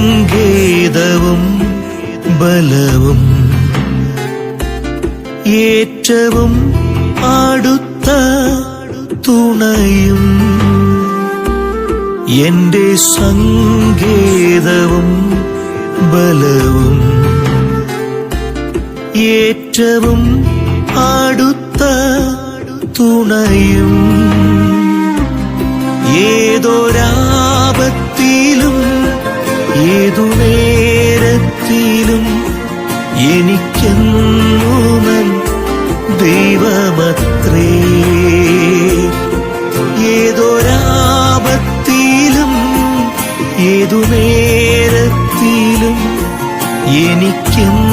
സങ്കേതവും ബലവും ഏറ്റവും അടുത്ത തുണയും എന്റെ സങ്കേതവും ബലവും ഏറ്റവും അടുത്ത തുണയും ഏതൊരാപത്തിലും എനിക്കെന്നുമൻ ദൈവമത്രേ. ഏതൊരാപത്തിലും ഏതു നേരത്തിലും എനിക്കെന്നുമൻ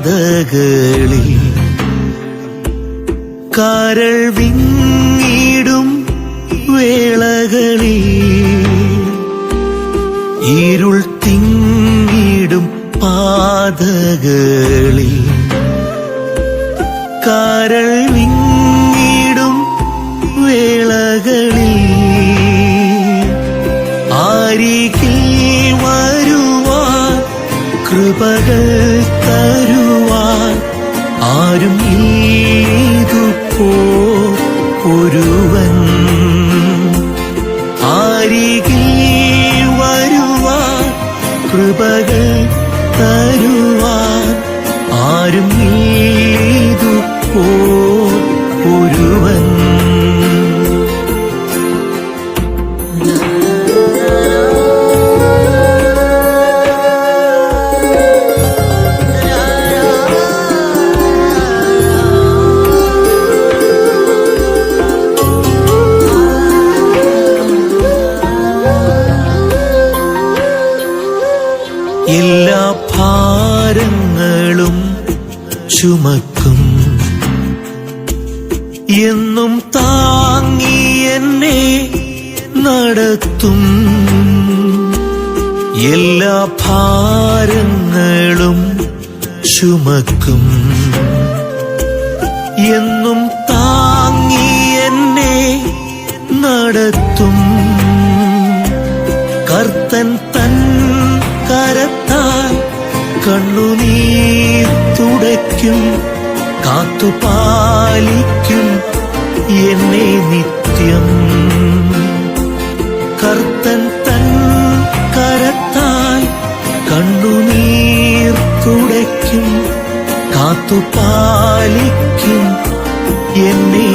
പാതകളിൽ കരൾ വിങ്ങിടും വേളകളിൽ. ഇരുൾ തിങ്ങിടും പാതകളിൽ. കരൾ വിങ്ങിടും കൃപകൾ തരുവാൻ ആരും ഇതുപോ ഒരുവൻ. ആരികിൽ വരുവാൻ കൃപകൾ തരുവാൻ ആരും ഇതുപോ എല്ലാ ഭാരങ്ങളും ചുമക്കും. എന്നും താങ്ങി എന്നെ നടത്തും. എല്ലാ ഭാരങ്ങളും ചുമക്കും. എന്നും താങ്ങി എന്നെ നടത്തും. കാത്തു കാത്തുപാലിക്കും എന്നെ നിത്യം. കർത്തൻ തൻ കരത്താൽ കണ്ണുനീർ തുടയ്ക്കും കാത്തുപാലിക്കും എന്നെ